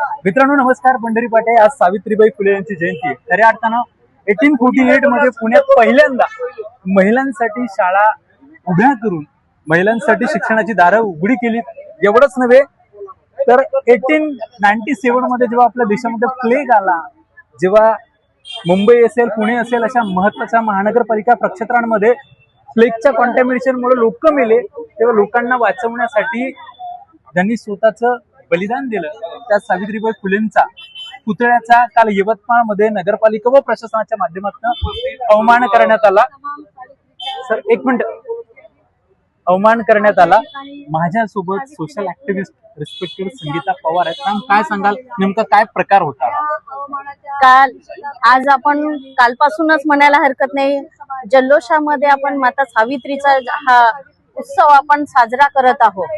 मित्रांनो नमस्कार. पंढरी पाटे आज सावित्रीबाई फुले यांची जयंती आहे. खऱ्या अर्थानं एटीन फोर्टी एटमध्ये पुण्यात पहिल्यांदा महिलांसाठी शाळा उभ्या करून महिलांसाठी शिक्षणाची दारं उघडी केली एवढंच नव्हे तर एटीन नाईन्टी सेव्हनमध्ये जेव्हा आपल्या देशामध्ये प्लेग आला जेव्हा मुंबई असेल पुणे असेल अशा महत्त्वाच्या महानगरपालिका प्रक्षेत्रांमध्ये प्लेगच्या कॉन्टॅमिनेशनमुळे लोक मेले तेव्हा लोकांना वाचवण्यासाठी त्यांनी स्वतःचं बलिदान दिलं. त्या सावित्रीबाई फुलेंचा पुतळ्याचा काल यवतमाळमध्ये नगरपालिका व प्रशासनाच्या माध्यमातून अवमान करण्यात आला. सर एक मिनिट. अवमान करण्यात आला. माझ्यासोबत social activist respected Sangeeta Pawar आहेत. मॅम काय सांगाल? नेमका काय प्रकार होता? काल आज आपण कालपासूनच म्हणायला हरकत नाही. जल्लोषामध्ये आपण माता सावित्रीचा हा उत्सव आपण साजरा करत आहोत.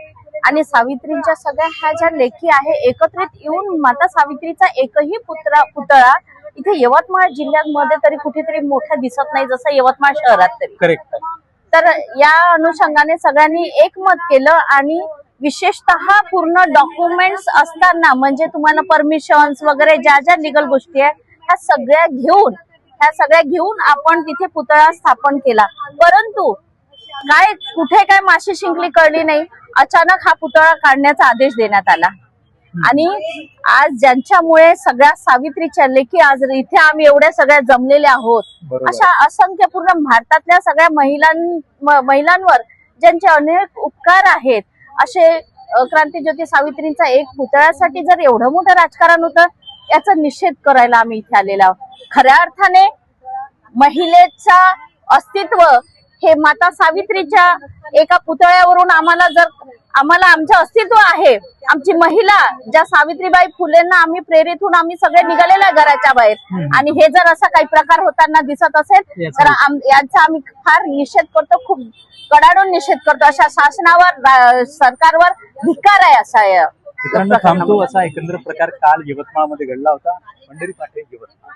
आणि सावित्रीच्या सगळ्या ह्या ज्या लेखी आहे एकत्रित येऊन माता सावित्रीचा एकही पुतळा पुतळा इथे यवतमाळ जिल्ह्यामध्ये तरी कुठेतरी मोठा दिसत नाही जसं यवतमाळ शहरात तरी. करेक्ट तर या अनुषंगाने सगळ्यांनी एकमत केलं आणि विशेषतः पूर्ण डॉक्युमेंट्स असताना म्हणजे तुम्हाला परमिशन्स वगैरे ज्या ज्या लिगल गोष्टी आहेत ह्या सगळ्या घेऊन ह्या सगळ्या घेऊन आपण तिथे पुतळा स्थापन केला. परंतु काय कुठे काय माशी शिंकली कळली नाही. अचानक हा पुतळा काढण्याचा आदेश देण्यात आला आणि आज ज्यांच्यामुळे सगळ्या सावित्रीच्या लेखी आज इथे आम्ही एवढ्या सगळ्या जमलेल्या आहोत. अशा असंख्य पूर्ण भारतातल्या सगळ्या महिलां महिलांवर ज्यांचे अनेक उपकार आहेत असे क्रांतीज्योती सावित्रींचा एक पुतळ्यासाठी जर एवढं मोठं राजकारण होतं याचा निषेध करायला आम्ही इथे आलेलो आहोत खऱ्या अर्थाने महिलेचा अस्तित्व हे माता सावित्रीच्या एका पुतळ्यावरून आम्हाला जर आम्हाला आमचं अस्तित्व आहे आमची महिला ज्या सावित्रीबाई फुलेंना आम्ही प्रेरित होऊन आम्ही सगळे निघालेलो आहे घराच्या बाहेर. आणि हे जर असा काही प्रकार होताना दिसत असेल तर यांचा आम्ही फार निषेध करतो खूप कडाडून निषेध करतो. अशा शासनावर सरकारवर धिक्कार आहे असा थांबतो. असा एकंदर प्रकार काल यवतमाळमध्ये घडला होता. पंढरी पाटे यवतमाळ.